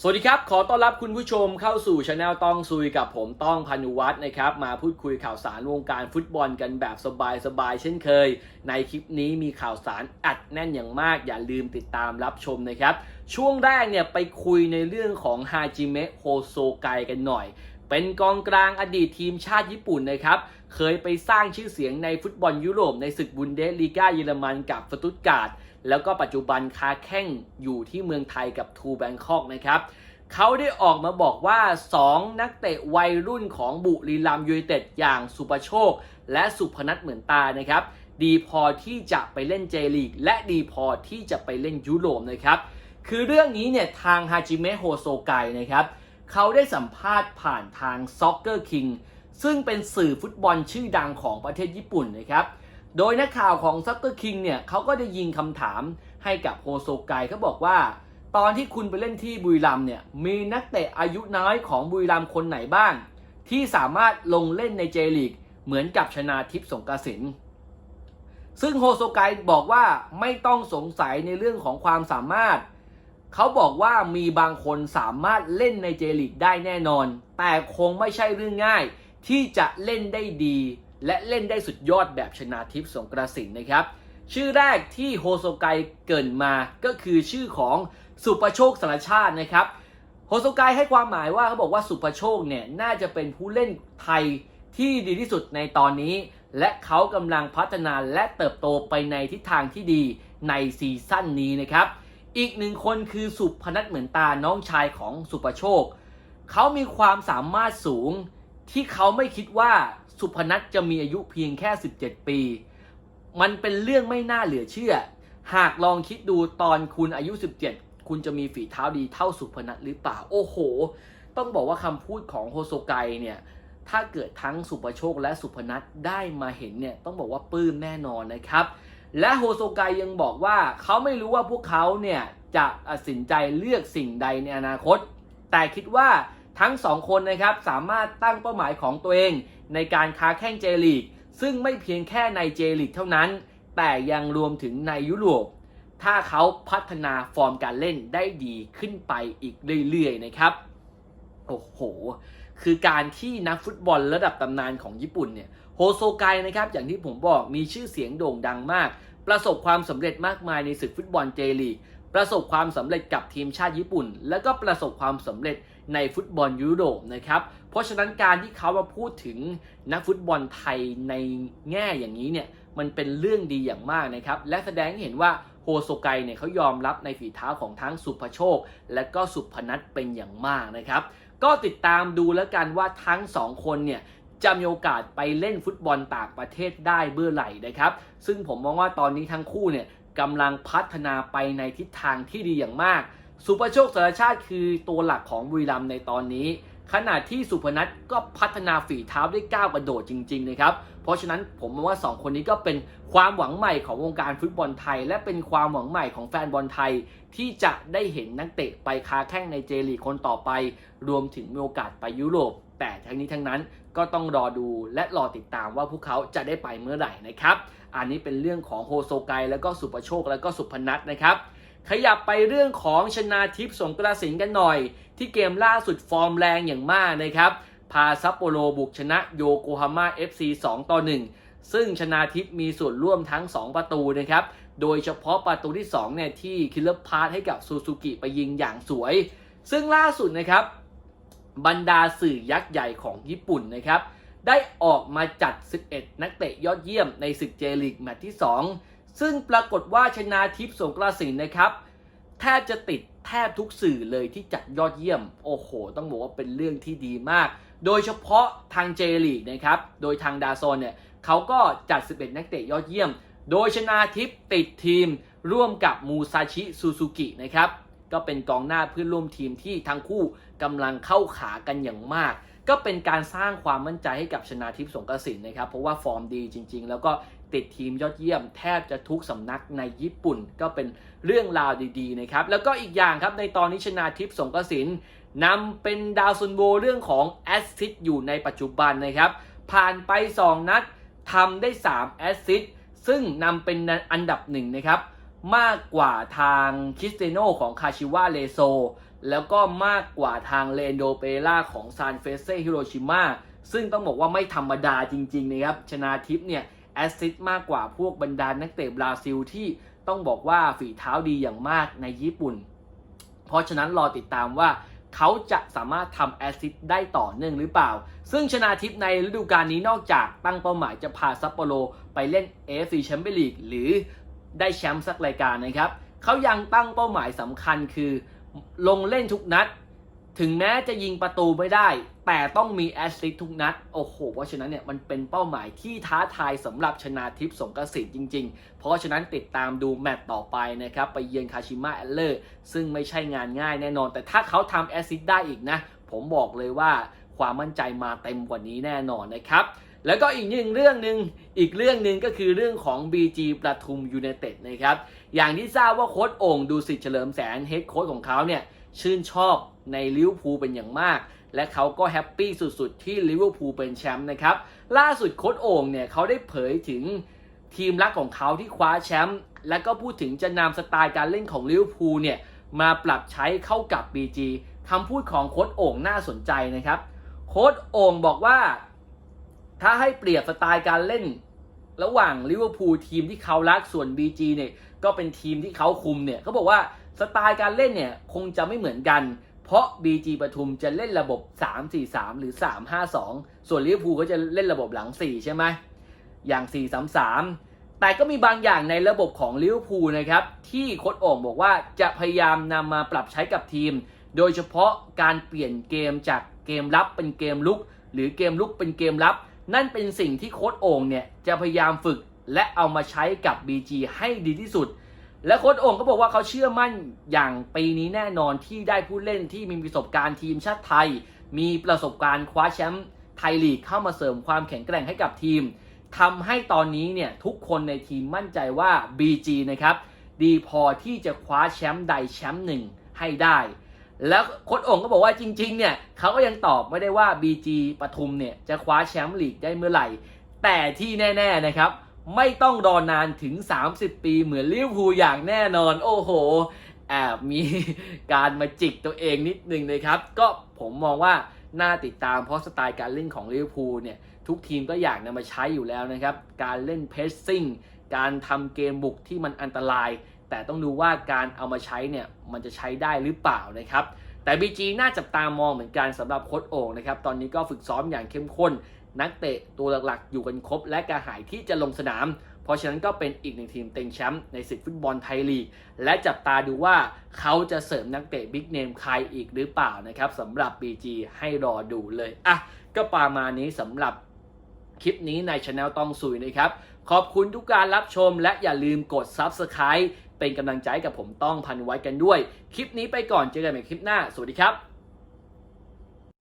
สวัสดีครับ ขอต้อนรับคุณผู้ชมเข้าสู่ช anel ต้องซุยกับผมต้องพานุวัฒน์นะครับ มาพูดคุยข่าวสารวงการฟุตบอลกันแบบสบายๆเช่นเคย ในคลิปนี้มีข่าวสารอัดแน่นอย่างมาก อย่าลืมติดตามรับชมนะครับ ช่วงแรกเนี่ยไปคุยในเรื่องของฮาจิเมะโฮโซไกกันหน่อย เป็นกองกลางอดีตทีมชาติญี่ปุ่นนะครับ เคยไปสร้างชื่อเสียงในฟุตบอลยุโรปในศึกบุนเดสลีกาเยอรมันกับสตุตการ์ด แล้วก็ปัจจุบันค้าแข่งอยู่ที่เมืองไทยกับทูแบงคอกนะครับเขาได้ออกมาบอกว่า 2 นักเตะวัยรุ่นของบุรีรัมยูไนเต็ดอย่างสุปโชค และสุพนัทเหมือนตานะครับ ดีพอที่จะไปเล่นเจลีก และดีพอที่จะไปเล่นยุโรปนะครับ คือเรื่องนี้เนี่ยทางฮาจิเมะโฮโซไกนะครับเขาได้สัมภาษณ์ผ่านทาง Soccer King ซึ่งเป็นสื่อฟุตบอลชื่อดังของประเทศญี่ปุ่นนะครับ โดยนักข่าวของ Soccer King เนี่ยเขาก็ได้ยิงคำถามให้กับโฮโซไกเขาบอกว่า ตอนที่คุณไปเล่นที่บุรีรัมเนี่ยมีนักเตะอายุน้อยของบุรีรัมคนไหนบ้าง ที่สามารถลงเล่นในเจลีกเหมือนกับชนาทิพย์สงกระสินซึ่งโฮโซไกบอกว่าไม่ต้องสงสัยในเรื่องของความสามารถ เขาบอกว่ามีบางคนสามารถเล่นในเจลีกได้แน่นอน แต่คงไม่ใช่เรื่องง่ายที่จะเล่นได้ดี และเล่นได้สุดยอดแบบชนาทิพย์สงกระสินนะครับ ชื่อแรกที่โฮโซไกเกินมาก็คือชื่อของสุประโชคสารชาตินะครับโฮโซไกให้ความหมายว่าเขาบอกว่าสุประโชคเนี่ยน่าจะเป็นผู้เล่นไทยที่ดีที่สุดในตอนนี้ และเขากำลังพัฒนาและเติบโตไปในทิศทางที่ดีในซีซั่นนี้นะครับ อีกหนึ่งคนคือสุพนัทเหมือนตาน้องชายของสุประโชค เขามีความสามารถสูง ที่เขาไม่คิดว่าสุพนัทจะมีอายุเพียงแค่ 17 ปี มันเป็นเรื่องไม่น่าเหลือเชื่อ หากลองคิดดูตอนคุณอายุ 17 คุณจะมีฝีเท้าดีเท่าสุพนัทหรือเปล่า โอ้โห ต้องบอกว่าคำพูดของโฮโซไกเนี่ย ถ้าเกิดทั้งสุประโชคและสุพนัทได้มาเห็นเนี่ย ต้องบอกว่าปลื้มแน่นอนนะครับ และโฮโซไกยังบอกว่าเขาไม่รู้ว่าพวกเขาเนี่ยจะตัดสินใจเลือกสิ่งใดในอนาคต แต่คิดว่า ทั้งสองคนนะครับสามารถตั้งเป้าหมายของตัวเอง ในการค้าแข่งเจลีก ซึ่งไม่เพียงแค่ในเจลีกเท่านั้น แต่ยังรวมถึงในยุโรป ถ้าเขาพัฒนาฟอร์มการเล่นได้ดีขึ้นไปอีกเรื่อยๆนะครับ โอ้โห คือการที่นักฟุตบอลระดับตำนานของญี่ปุ่นเนี่ยโฮโซไกนะครับอย่างที่ผมบอกมีชื่อเสียงโด่งดังมาก ประสบความสำเร็จมากมายในศึกฟุตบอลเจลีก ประสบความสำเร็จกับทีมชาติญี่ปุ่น แล้วก็ประสบความสำเร็จในฟุตบอลยุโรปนะครับ เพราะฉะนั้นการที่เขามาพูดถึงนักฟุตบอลไทยในแง่อย่างนี้เนี่ยมันเป็นเรื่องดีอย่างมากนะครับ และแสดงให้เห็นว่าโฮโซไกเนี่ยเขายอมรับในฝีเท้าของทั้งสุภโชค และก็สุพนัทเป็นอย่างมากนะครับ ก็ติดตามดูแล้วกันว่าทั้งสองคนเนี่ยจะมีโอกาสไปเล่นฟุตบอลต่างประเทศได้เมื่อไหร่นะครับ ซึ่งผมมองว่าตอนนี้ทั้งคู่เนี่ย กำลังพัฒนาไปในทิศทางที่ดีอย่างมาก สุประโชคสารชาติคือตัวหลักของบุรีรัมในตอนนี้ ขณะที่สุพนัทก็พัฒนาฝีเท้าได้ก้าวกระโดดจริงๆนะครับ เพราะฉะนั้นผมมองว่า 2 คนนี้ก็เป็นความหวังใหม่ของวงการฟุตบอลไทย และเป็นความหวังใหม่ของแฟนบอลไทย ที่จะได้เห็นนักเตะไปค้าแข้งในเจลีคนต่อไป รวมถึงมีโอกาสไปยุโรป แต่ทั้งนี้ทั้งนั้น ก็ต้องรอดูและรอติดตามว่าพวกเขาจะได้ไปเมื่อไหร่นะครับ อันนี้เป็นเรื่องของโฮโซไกแล้วก็สุประโชคแล้วก็สุพนัทนะครับ ขยับไปเรื่องของชนาทิพย์สงกระสินกันหน่อย ที่เกมล่าสุดฟอร์มแรงอย่างมากนะครับ พาซัปโปโรบุกชนะโยโกฮาม่า FC 2 ต่อ 1 ซึ่งชนาทิพย์มีส่วนร่วมทั้ง 2 ประตูนะครับ โดยเฉพาะประตูที่2เนี่ยที่คิลเลอร์พาร์ให้กับซูซูกิไปยิงอย่างสวย ซึ่งล่าสุดนะครับ บรรดาสื่อยักษ์ใหญ่ของญี่ปุ่นนะครับได้ออกมาจัด 11 นักเตะยอดเยี่ยมในศึกเจลีกแมตช์ที่ 2 ซึ่งปรากฏว่าชนาทิพย์สงกระสินนะครับแทบจะติดแทบทุกสื่อเลยที่จัดยอดเยี่ยม โอ้โห ต้องบอกว่าเป็นเรื่องที่ดีมาก โดยเฉพาะทางเจลีกนะครับ โดยทางดาโซนเนี่ยเขาก็จัด 11 นักเตะยอดเยี่ยม โดยชนาทิพย์ติดทีมร่วมกับมูซาชิซูซูกินะครับ ก็เป็นกองหน้าเพื่อนร่วมทีมที่ทั้งคู่กำลังเข้าขากันอย่างมาก ก็เป็นการสร้างความมั่นใจให้กับชนาทิพย์สงกระสินนะครับ เพราะว่าฟอร์มดีจริง ๆ แล้วก็ติดทีมยอดเยี่ยมแทบจะทุกสำนักในญี่ปุ่น ก็เป็นเรื่องราวดีๆนะครับ แล้วก็อีกอย่างครับในตอนนี้ชนาทิพย์สงกระสินนำเป็นดาวซุนโบเรื่องของแอสซิสต์อยู่ในปัจจุบันนะครับ ผ่านไป 2 นัดทำได้ 3 แอสซิสต์ซึ่งนำเป็นอันดับหนึ่งนะครับ มากกว่าทางคริสเตโนของคาชิวาเลโซ แล้วก็มากกว่าทางเลนโดเปล่าของซานเฟเซฮิโรชิมาซึ่งต้องบอกว่าไม่ธรรมดาจริงๆนะครับ ชนาทิพย์เนี่ยแอสซิสต์มากกว่าพวกบรรดานักเตะบราซิลที่ต้องบอกว่าฝีเท้าดีอย่างมากในญี่ปุ่น เพราะฉะนั้นรอติดตามว่าเขาจะสามารถทำแอสซิสต์ได้ต่อเนื่องหรือเปล่า ซึ่งชนาทิพย์ในฤดูกาลนี้นอกจากตั้งเป้าหมายจะพาซัปโปโรไปเล่น AFC แชมเปี้ยนลีกหรือ ได้แชมป์สักรายการนะครับเขายังตั้งเป้าหมายสำคัญคือลงเล่นทุกนัด ถึงแม้จะยิงประตูไม่ได้ แต่ต้องมีแอสซิสต์ทุกนัด โอ้โห เพราะฉะนั้นเนี่ยมันเป็นเป้าหมายที่ท้าทายสำหรับชนาทิพย์สงกระสินจริง ๆ เพราะฉะนั้นติดตามดูแมตต์ต่อไปนะครับ ไปเยือนคาชิมะแอลเลอร์ ซึ่งไม่ใช่งานง่ายแน่นอน แต่ถ้าเขาทำแอสซิสต์ได้อีกนะ ผมบอกเลยว่าความมั่นใจมาเต็มกว่านี้แน่นอนนะครับ แล้วก็อีกหนึ่งเรื่องหนึ่งอีกเรื่องหนึ่งก็คือเรื่องของ BG ประทุมยูไนเต็ดนะครับ อย่างที่ทราบว่าโค้ชโอ่งดูสิเฉลิมแสนเฮดโค้ชของเขาเนี่ยชื่นชอบในลิเวอร์พูลเป็นอย่างมาก และเขาก็แฮปปี้สุดๆ ที่ลิเวอร์พูลเป็นแชมป์นะครับ ล่าสุดโค้ชโอ่งเนี่ยเขาได้เผยถึงทีมรักของเขาที่คว้าแชมป์และก็พูดถึงจะนำสไตล์การเล่นของลิเวอร์พูลเนี่ยมาปรับใช้เข้ากับ BG คำพูดของโค้ชโอ่งน่าสนใจนะครับ โค้ชโอ่งบอกว่า ถ้าให้เปรียบสไตล์การเล่น ระหว่างลิเวอร์พูลทีมที่เขารักส่วน BG เนี่ยก็เป็นทีมที่เขาคุมเนี่ยเขาบอกว่าสไตล์การเล่นเนี่ยคงจะไม่เหมือนกัน เพราะ BG ปทุมจะเล่นระบบ 3-4-3 หรือ 3-5-2 ส่วนลิเวอร์พูลก็จะเล่นระบบหลัง 4 ใช่ไหมอย่าง 4-3-3 แต่ก็มีบางอย่างในระบบของลิเวอร์พูลนะครับ ที่โค้ชโอ่งบอกว่าจะพยายามนำมาปรับใช้กับทีม โดยเฉพาะการเปลี่ยนเกมจากเกมรับเป็นเกมลุก หรือเกมลุกเป็นเกมรับ นั่นเป็นสิ่งที่โค้ชโอ่งเนี่ยจะพยายามฝึกและเอามาใช้กับ BG ให้ดีที่สุด และโค้ชโอ่งก็บอกว่าเขาเชื่อมั่นอย่างปีนี้แน่นอนที่ได้ผู้เล่นที่มีประสบการณ์ทีมชาติไทย มีประสบการณ์คว้าแชมป์ไทยลีกเข้ามาเสริมความแข็งแกร่งให้กับทีมทำให้ตอนนี้เนี่ยทุกคนในทีมมั่นใจว่า BG นะครับดีพอที่จะคว้าแชมป์ใดแชมป์หนึ่งให้ได้ แล้วโค้ชโอ่งก็บอกว่าจริง ๆ เนี่ยเขาก็ยังตอบไม่ได้ว่า BG ปทุมเนี่ยจะคว้าแชมป์ลีกได้เมื่อไหร่ แต่ที่แน่ ๆ นะครับ ไม่ต้องรอนานถึง 30 ปีเหมือนลิเวอร์พูลอย่างแน่นอน โอ้โหแอบมีการมาจิกตัวเองนิดนึงนะครับ ก็ผมมองว่าน่าติดตามเพราะสไตล์การเล่นของลิเวอร์พูลเนี่ยทุกทีมก็อยากนำมาใช้อยู่แล้วนะครับ การเล่นเพสซิ่งการทำเกมบุกที่มันอันตราย แต่ต้องดูว่าการเอามาใช้เนี่ยมันจะใช้ได้หรือเปล่านะครับ แต่ BG น่าจับตามองเหมือนกันสำหรับโค้ชโอ่งนะครับ ตอนนี้ก็ฝึกซ้อมอย่างเข้มข้น นักเตะตัวหลักๆ อยู่กันครบ และกระหายที่จะลงสนาม เพราะฉะนั้นก็เป็นอีกหนึ่งทีมเต็งแชมป์ในศึกฟุตบอลไทยลีก และจับตาดูว่าเขาจะเสริมนักเตะบิ๊กเนมใครอีกหรือเปล่านะครับสำหรับ BG ให้รอดูเลยอะก็ประมาณนี้สำหรับคลิปนี้ในช anel ต้องซุยนะครับ ขอบคุณทุกการรับชมและอย่าลืมกด Subscribe เป็นกำลังใจกับผมต้องพันไว้กันด้วย คลิปนี้ไปก่อนเจอกันใหม่คลิปหน้า สวัสดีครับ